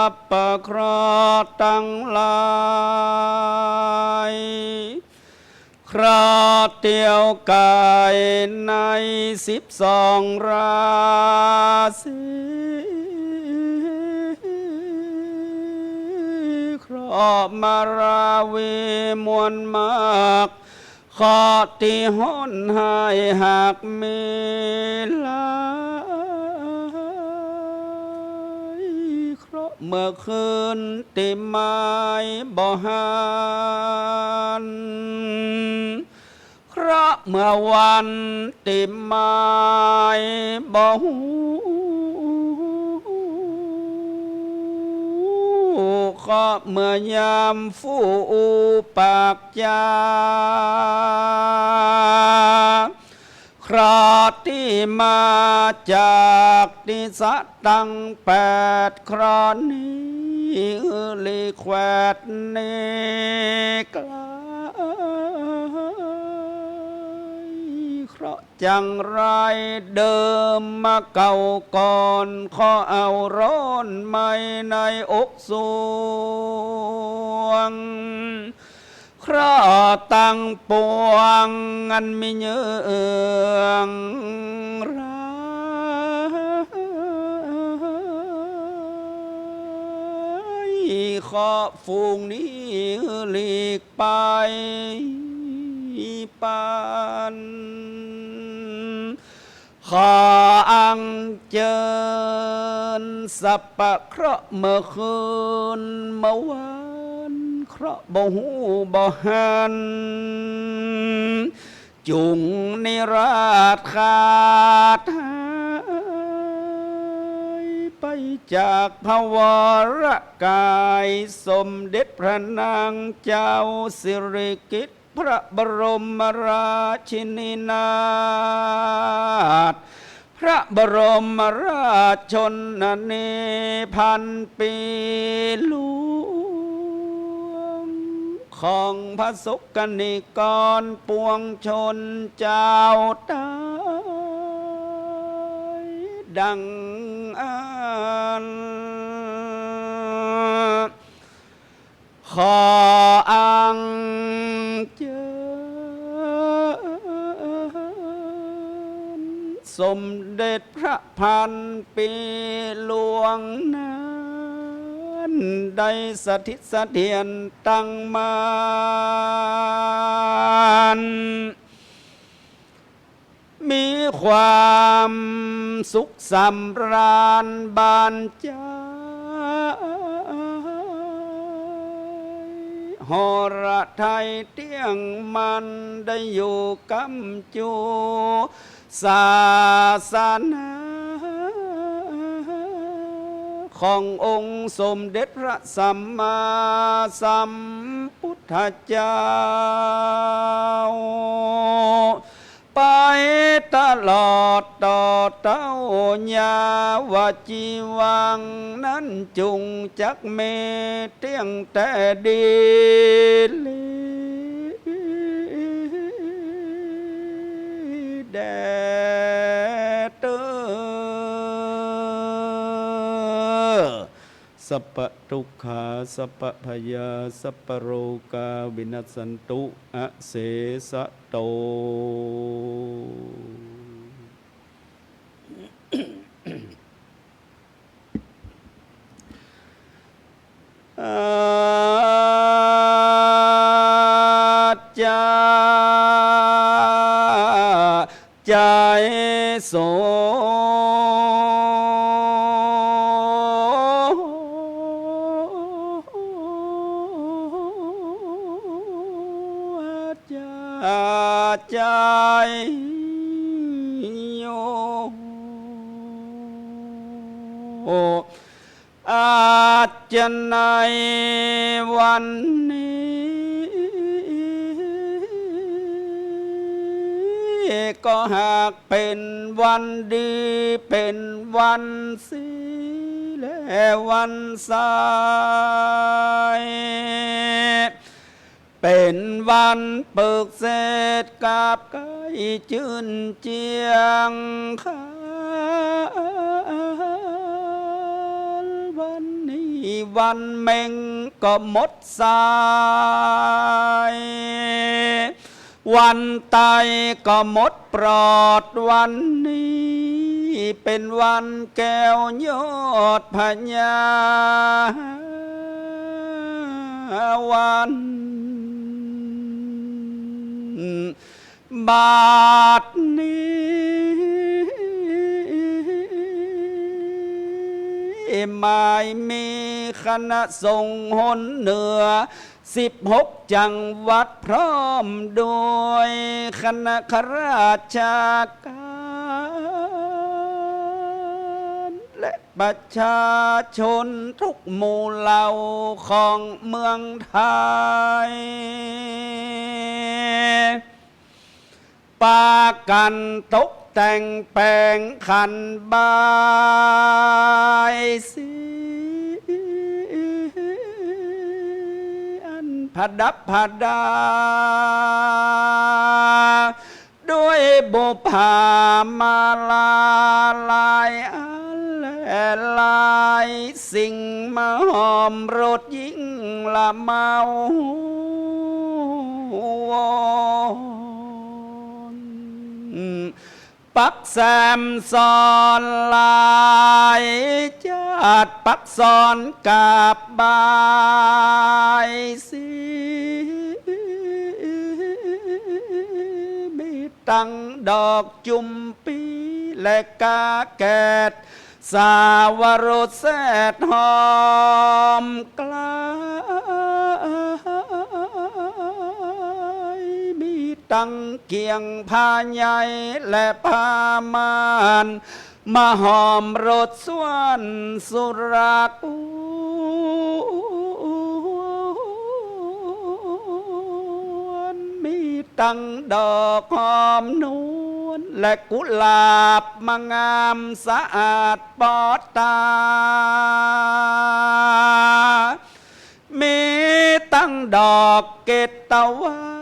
ราพปะคราะห์ทั้งลายคราเตียวกายในสิบสองราศีครอบมาราวีมวลมากขอที่ห้นใหายหากมีลา เมื่อคืนติไม้บ่หันเคราะเมื่อวันติไม้บ่หูก็เมื่อยามฟูปากจา คราที่มาจากดิสตังแปดครานี้ลีแควดเนกลายเคราะจังไรเดิมมาเก่าก่อนขอเอาร้อนไม่ในอกสวง คราตังปวงอันมีเยืองร้ายขอฟูงนี้หลีกไปปันขออังเจิญสัพปะเคราะห์เมื่อคืนเมื่อวาน ราะห์บ่หูบ่หันจุงนิราชขาดหายไปจากภวรกายสมเด็จพระนางเจ้าสิริกิติ์พระบรมราชินีนาถพระบรมราชชนนีพันปีหลวง ของพระสุกนิกรปวงชนเจ้าตายดังอันขออังเจสมเด็จพระพันปีหลวงนั้น ได้สถิตเสถียรตั้งมานมีความสุขสำราญบานใจหอระไทยเตี้ยงมันได้อยู่กำจูศาสนา ขององค์สมเด็จพระสัมมาสัมพุทธเจ้า ไปตลอดต่อเต้ายาวาจีวัง นั้นจุงจักเมเตียงแต่ดีลีแด สัพพะทุกขาสัพพะพยาสัพพะโรกาวินัสสันตุอะเสสะโต อาจาใจโส ก็หากเป็นวันดีเป็นวันสีและวันสายเป็นวันเปิกเศษกาบไก่จืนเจียงขายวันเมงก็หมดสาย วันตายก็หมดปลอดวันนี้ เป็นวันแก้วยอดพญาวันบาทนี้ ไม่มีคณะทรงหนเหนือสิบหกจังหวัดพร้อมโดยคณะข้าราชการและประชาชนทุกหมู่เหล่าของเมืองไทย ปากันตก แต่งแปลงขันบายสีอันผดับผดา ด้วยบุพามาลาลายอันและลายสิ่งมาหอมรถยิ่งละเมาวอน ปักแซมซอนลายจัดปักซอนกับบายสีมีตังดอกจุมปีและกาแกดสาวรสแสดหอมกลา ตั้งเกียงพาใหญ่และพามานมาหอมรสสวนสุรากูมีตั้งดอกหอมนวลและกุหลาบมางามสะอาดปอดตา มีตั้งดอกเกตตะวา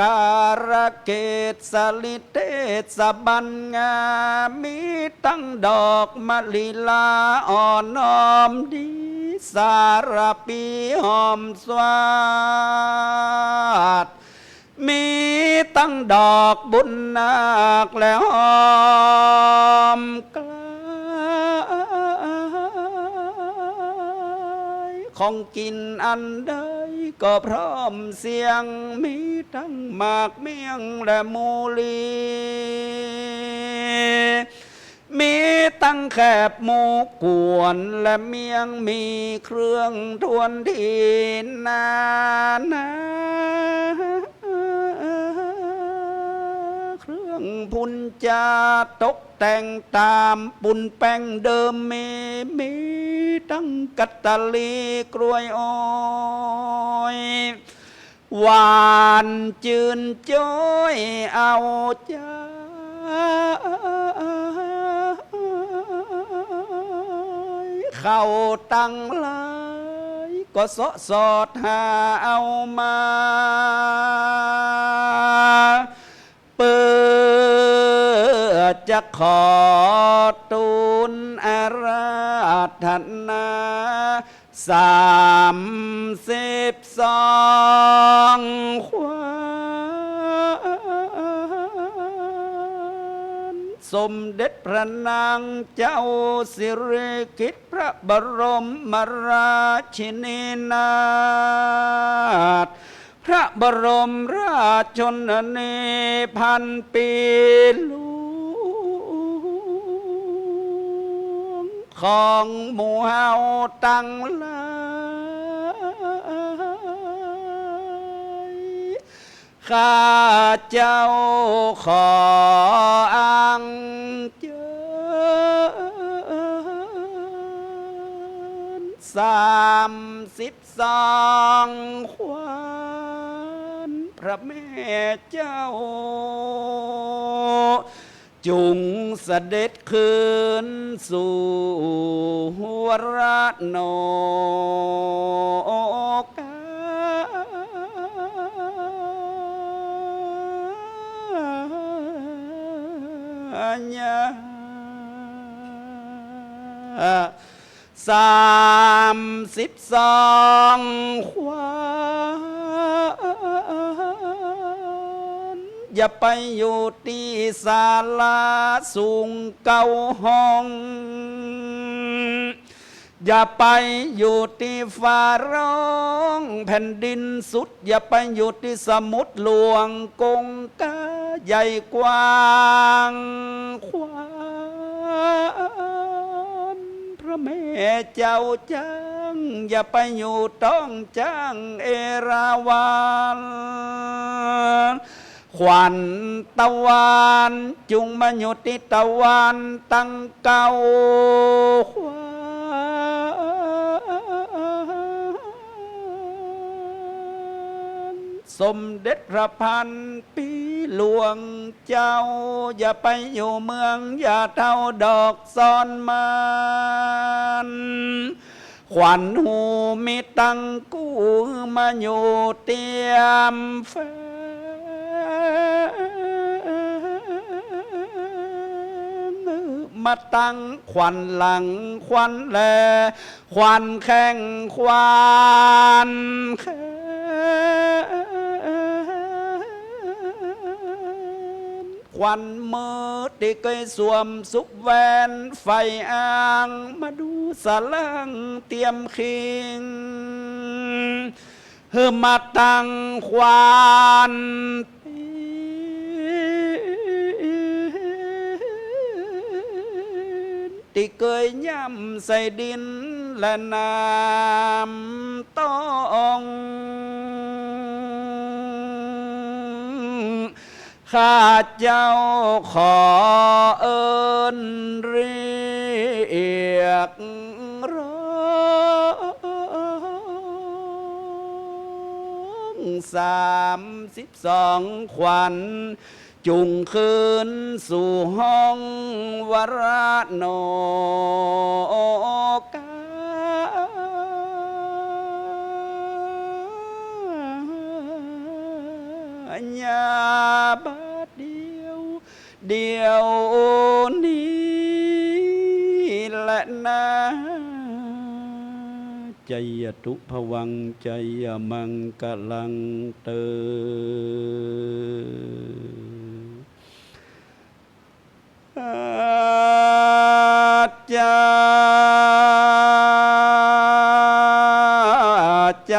การเกตสลิเตสบันงามมีตั้งดอกมะลิลาอ่อนน้อมดี สารปีหอมสวาดมีตั้งดอกบุญนาคและหอมกล ของกินอันใดก็พร้อมเสียงมีทั้งหมากเมี่ยงและมูลี มีตั้งแคบหมูกวนและเมียงมีเครื่องทวนทีนานาเครื่องพุนจาตก แต่งตามปุ่นแป้งเดิมมีมีตั้งกัตตาลีกล้วยอ้อยหวานจืนจ้อยเอาใจเข้าตั้งลายก็สะสอดหาเอามา เปิด จะขอตูนอาราธนาสามสิบสองความสมเด็จพระนางเจ้าสิริกิติ์พระบรมราชินีนาถพระบรมราชชนนีพันปีหล ของหมู่เฮาตั้งหลายข้าเจ้าขออ้างเจญสามสิบสองควานพระแม่เจ้า จุงเสด็จคืนสู่วรโนกาญาสามสิบสองควา อย่าไปอยู่ที่ศาลาสูงเก่าห้องอย่าไปอยู่ที่ฟ้าร้องแผ่นดินสุด อย่าไปอยู่ที่สมุทรหลวงกงกาใหญ่กว้างขวางพระแม่เจ้าจังอย่าไปอยู่ต้องจ้างเอราวัน ขวัญตะวันจุงมาอยู่ที่ตะวันตั้งเก่าขวานสมเด็จพระพันปีหลวงเจ้า อย่าไปอยู่เมือง อย่าเท่าดอกซ่อนมันขวัญหูมีตังกู้มาอยู่เตรียมแฟ มาตั้งขวัญหลังขวัญแลขวัญแข้งขวานแขนขวัญมือที่เคยสวมสุกแวนไฟอ่างมาดูสลังเตรียมคิงเฮือมาตั้งควาน ที่เคยย่ำใส่ดินและน้ำต้องข้าเจ้าขอเอิญเรียกร้องสามสิบสองขวัญ จุงคืนสู่ห้องวรโนกาญาบาดเดียวเดียวนี้แหละนะใจยตุภวังใจยมังกลังเตอ จารย์ใจ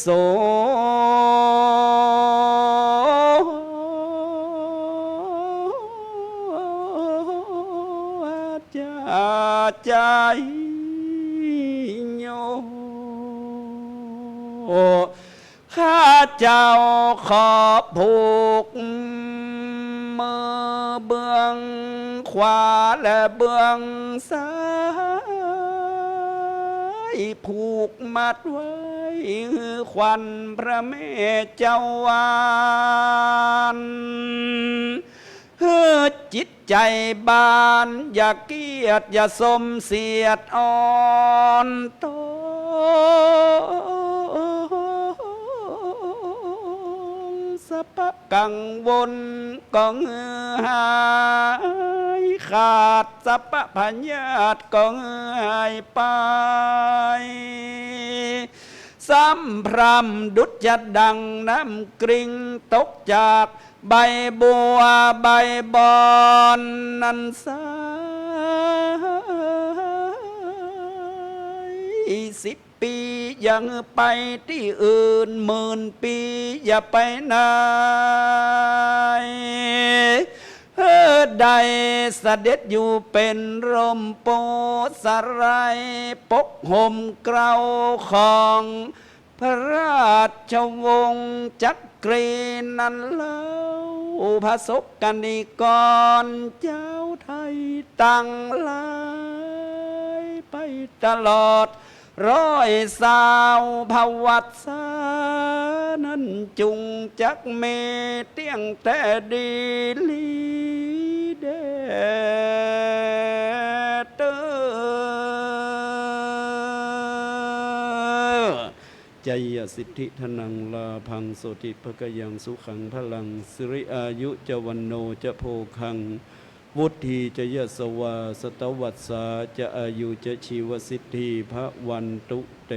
โสอาจใจโยข้าเจ้าขอบผูก เบื้องขวาและเบื้องซ้ายผูกมัดไว้ควันพระแม่เจ้าวานจิตใจบานอย่าเกียดอย่าสมเสียดอ่อนโต สะปะกังวลกองหายขาดสะปะพญาตกองหายไปซ้ำพรำดุจจะดังน้ำกริ่งตกจากใบบัวใบบอนนันสายสิบ ปียังไปที่อื่นหมื่นปีอย่าไปไหนเฮ้อใดเสด็จอยู่เป็นร่มโพสรายปกห่มเกลาของพระราชวงศ์จักรีนันเล่าพระศกกนิกรเจ้าไทยตั้งหลายไปตลอด ร้อยสาวภวัตสานั้นจุงจักเมเตียงแต่ดีลีเดเตอใจยสิทธิธนังลาพังโสติภกยังสุขังพลังสิริอายุจวันโนจะโพคัง วุธีจะยสวาสตวัสสาจะอายุจะชีวสิทธิพระวันตุเต